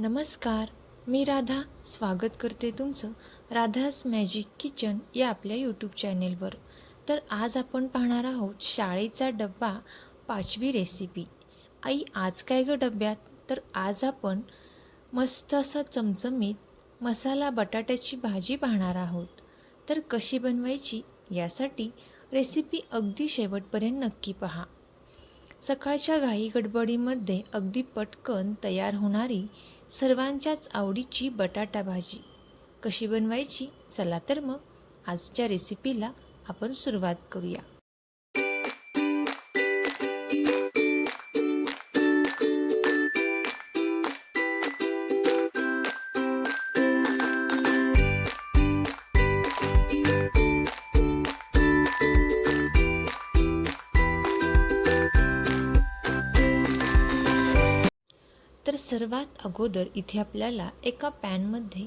नमस्कार मी राधा. स्वागत करते तुमचं राधास मॅजिक किचन या आपल्या यूट्यूब चॅनेलवर तर आज आपण पाहणार आहोत शाळेचा डब्बा पाचवी रेसिपी आई आज काय गं डब्यात? तर आज आपण मस्त असा चमचमीत मसाला बटाट्याची भाजी पाहणार आहोत. तर कशी बनवायची यासाठी रेसिपी अगदी शेवटपर्यंत नक्की पहा. सकाळच्या घाई गडबडीमध्ये अगदी पटकन तयार होणारी सर्वांच्याच आवडीची बटाटा भाजी. कशी बनवायची? चला तर मग आजच्या रेसिपीला आपण सुरुवात करूया. सर्वात अगोदर इथे आपल्याला एका पॅनमध्ये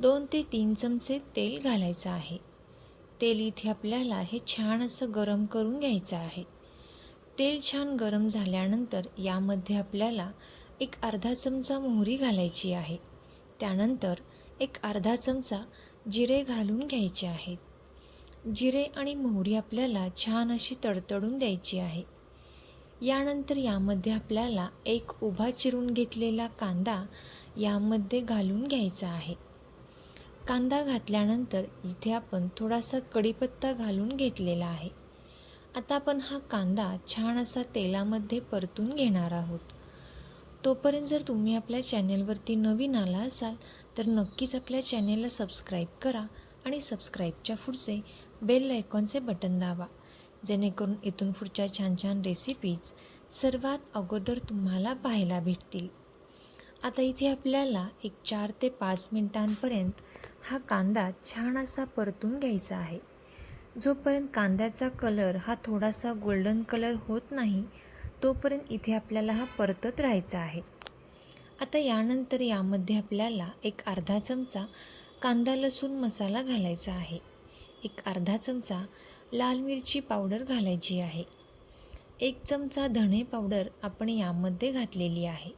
दोन ते तीन चमचे तेल घालायचं आहे. तेल इथे आपल्याला हे छान असं गरम करून घ्यायचं आहे. तेल छान गरम झाल्यानंतर यामध्ये आपल्याला एक अर्धा चमचा मोहरी घालायची आहे. त्यानंतर एक अर्धा चमचा जिरे घालून घ्यायचे आहेत. जिरे आणि मोहरी आपल्याला छान अशी तडतडून द्यायची आहे. यानंतर यामध्ये आपल्याला एक उभा चिरून घेतलेला कांदा यामध्ये घालून घ्यायचा आहे. कांदा घातल्यानंतर इथे आपण थोडासा कढीपत्ता घालून घेतलेला आहे. आता आपण हा कांदा छान असा तेलामध्ये परतून घेणार आहोत. तोपर्यंत जर तुम्ही आपल्या चॅनेलवरती नवीन आला असाल तर नक्कीच आपल्या चॅनेलला सबस्क्राईब करा आणि सबस्क्राईबच्या पुढचे बेल आयकॉनचे बटन दाबा. जेणेकरून इथून पुढच्या छान छान रेसिपीज सर्वात अगोदर तुम्हाला पाहायला भेटतील. आता इथे आपल्याला एक चार ते पाच मिनिटांपर्यंत हा कांदा छान असा परतून घ्यायचा आहे. जोपर्यंत कांद्याचा कलर हा थोडासा गोल्डन कलर होत नाही तोपर्यंत इथे आपल्याला हा परतत राहायचा आहे. आता यानंतर यामध्ये आपल्याला एक अर्धा चमचा कांदा लसूण मसाला घालायचा आहे. एक अर्धा चमचा लाल मिरची पावडर घालायची आहे. एक चमचा धणे पावडर आपण यामध्ये घातलेली आहे.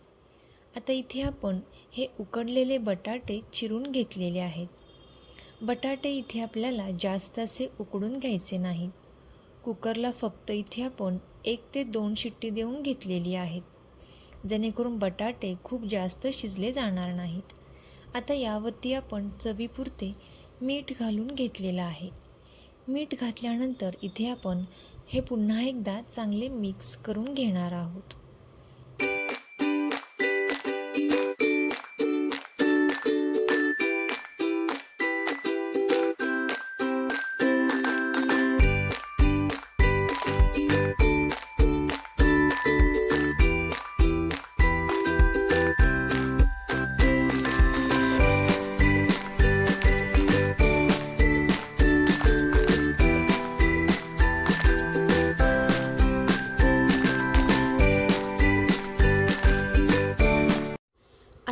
आता इथे आपण हे उकडलेले बटाटे चिरून घेतलेले आहेत. बटाटे इथे आपल्याला जास्त असे उकडून घ्यायचे नाहीत. कुकरला फक्त इथे आपण एक ते दोन शिट्टी देऊन घेतलेली आहेत. जेणेकरून बटाटे खूप जास्त शिजले जाणार नाहीत. आता यावरती आपण चवीपुरते मीठ घालून घेतलेलं आहे. मीठ घातल्यानंतर इथे आपण हे पुन्हा एकदा चांगले मिक्स करून घेणार आहोत.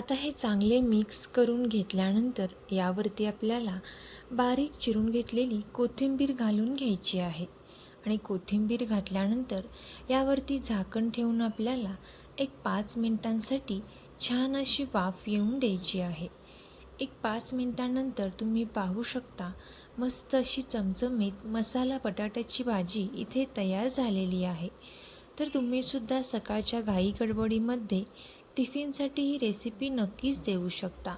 आता हे चांगले मिक्स करून घेतल्यानंतर यावरती आपल्याला बारीक चिरून घेतलेली कोथिंबीर घालून घ्यायची आहे. आणि कोथिंबीर घातल्यानंतर यावरती झाकण ठेवून आपल्याला एक पाच मिनिटांसाठी छान अशी वाफ येऊन द्यायची आहे. एक पाच मिनिटांनंतर तुम्ही पाहू शकता मस्त अशी चमचमीत मसाला बटाट्याची भाजी इथे तयार झालेली आहे. तर तुम्हीसुद्धा सकाळच्या घाई गडबडीमध्ये टिफिनसाठी ही रेसिपी नक्कीच देऊ शकता.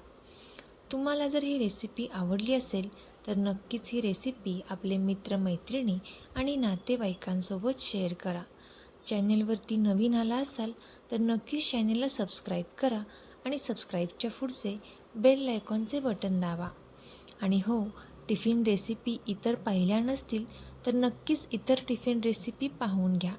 तुम्हाला जर ही रेसिपी आवडली असेल तर नक्कीच ही रेसिपी आपले मित्रमैत्रिणी आणि नातेवाईकांसोबत शेअर करा. चॅनेलवरती नवीन आला असाल तर नक्कीच चॅनेलला सबस्क्राईब करा आणि सबस्क्राईबच्या पुढचे बेल आयकॉनचे बटन दाबा. आणि हो टिफिन रेसिपी इतर पाहिल्या नसतील तर नक्कीच इतर टिफिन रेसिपी पाहून घ्या.